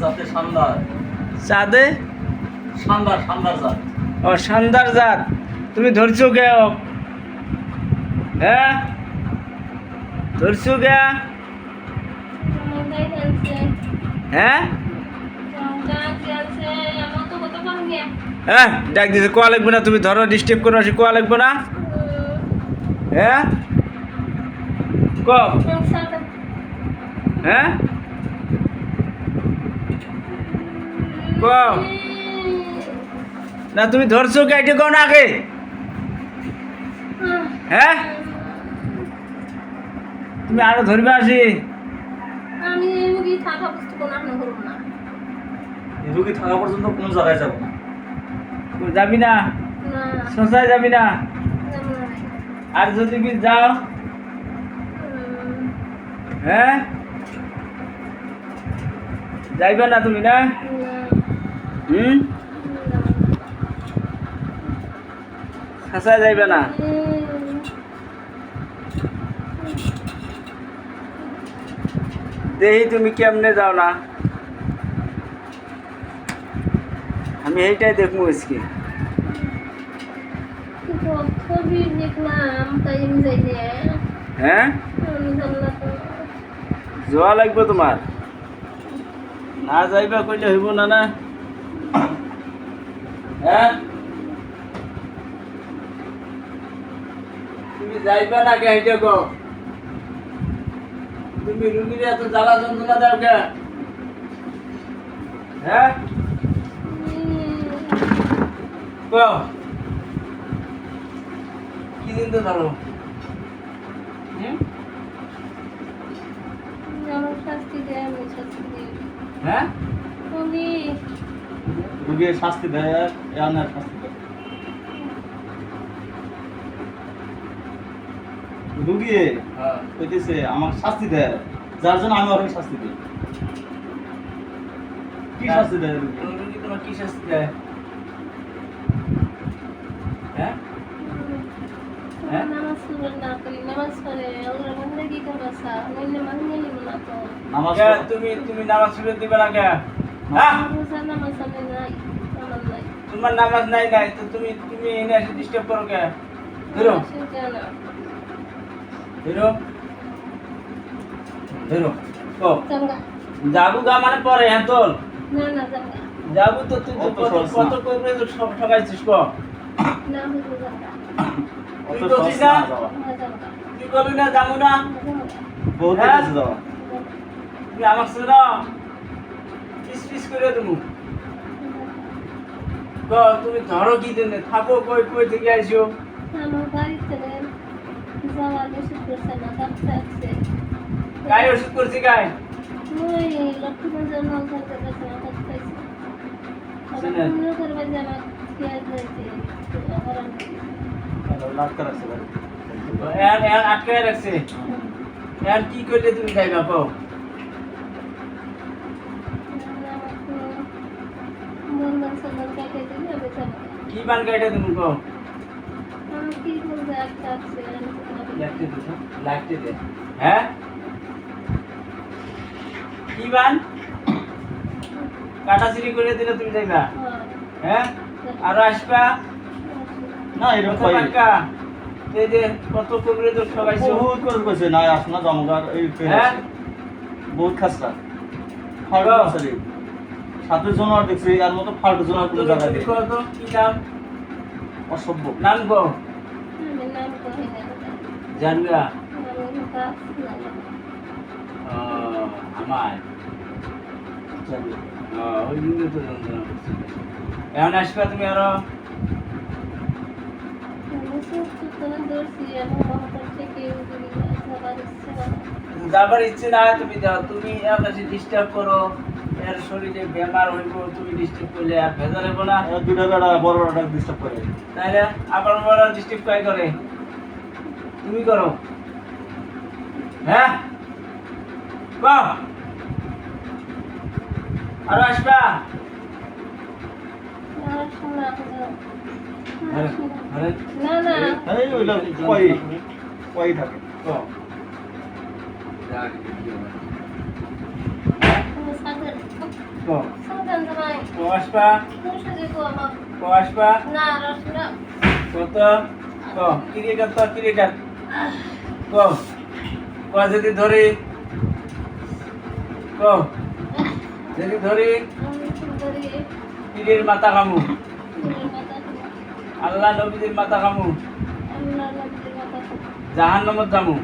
যাতে শানদার। চাঁদে শানদার শানদার জাত। ও শানদার জাত। তুমি ধরছো কে? হ্যাঁ? ধরছো কে? হ্যাঁ? হ্যাঁ ডাক দিছে কোয়া লাগবে না তুমি? ধরো ডিস্টার্ব করো আসি কোয়া লাগবে না? হ্যাঁ? ক হ্যাঁ? না তুমি ধরছো কে? এটা কোন আগে। হ্যাঁ তুমি আরও ধরবে আসি। না। রুগী থাকা পর্যন্ত কোনো জায়গায় যাব না। যাবি না? না। যাবি না? আর যদি কি যাও? হ্যাঁ যাইবে না তুমি না? না, হুম? যাইবে না? দেখি তুমি কেমনে যাও না? আমি এইটাই দেখব আজকে। হ্যাঁ? যাওয়া লাগবে তোমার। না যাইবা কইলে হইব না না। হ্যাঁ? তুমি যাইবা না কে হেঁটে গো? তুমি রুগীর এত জ্বালা যন্ত্রণা দাও কে? হ্যাঁ? কি দিন তো ধরো হ্যাঁ? তুমি রুগীর শাস্তি দেয় আর শাস্তি দেয়। রুগী হ্যাঁ। কইতেছে আমার শাস্তি দেয় যার জন্য আমি ওর শাস্তি দিই। কি শাস্তি দেয় রুগী? রুগী তোমার কি শাস্তি দেয়? হ্যাঁ? হ্যাঁ? তুমি তুমি নামাজ দিবে না কে? হ্যাঁ? তোমার নামাজ নাই নাই তো তুমি তুমি এনে এসে ডিস্টার্ব করো কে? ধরো। ধরো। ধরো। ও। জাঙ্গা যাবু গা মানে পরে হ্যাঁ না যাবু তো তুই তো কত করবে তো সব ঠকাইছিস কো? তুই সহজ না? তুই বলবি না যাব না? বহুত হ্যাঁ? তুমি আমার সাথে না পিস করে দেবো। তো তুমি ধরো কি দিন থাকো কই কই থেকে আইসো আমার বাড়িতে করছে না ডাক্তার আছে। গায়ে ওষুধ করছি গায়ে ওই। মনে করবে যে আমার হয়েছে ডাক্তার আছে আটকায় রাখছে। এর কি করলে তুমি যাইবা কও আমি কি বান কাইটা তুমি আমি কি বলব একটা আছে লাগতে দে লাগতে দে। হ্যাঁ? কি কাটা করে দিলে তুমি যাইবা হ্যাঁ? আর আসবা? না এরকম হয় টাকা? এই যে কত করবে তো সবাইছো বহুত করে কইছে না আস না জমগার এই হ্যাঁ? বহুত খাসরা ফাল্টু কও। সাথে জন আর দেখছি আর মতো ফাল্টু জন আর কোনো তুমি নেই। অসভ্য। নাম গো ও, আমার ওই দিন তো যন্ত্রণা এখন আসবা তুমি আরও? ইচ্ছে না যাবার ইচ্ছে না তুমি যাও তুমি ডিস্টার্ব করো। এর শরীরে বেমার হইব তুমি ডিস্টার্ব করলে আর ভেজা হইব না। দুইটা বেড়া বড় বড়টা ডিস্টার্ব করে। তাইলে আবার বড় ডিস্টার্ব কাই করে? তুমি করো। হ্যাঁ? বাহ আরও আসবা? না না এই ওইটা কই কই থাকে কও। তুমি সাথে কো। সাবধান জামাই কো আসবা মুসে যে গো আমার কো আসবা না রসনা কত? কো। ক্রিকেট তো ক্রিকেট কো। কো যদি ধরি। কো। যদি ধরি। পীরের মাথা কামু। আল্লাহ নবীদের মাথা কামু। আমরা নদীর জামু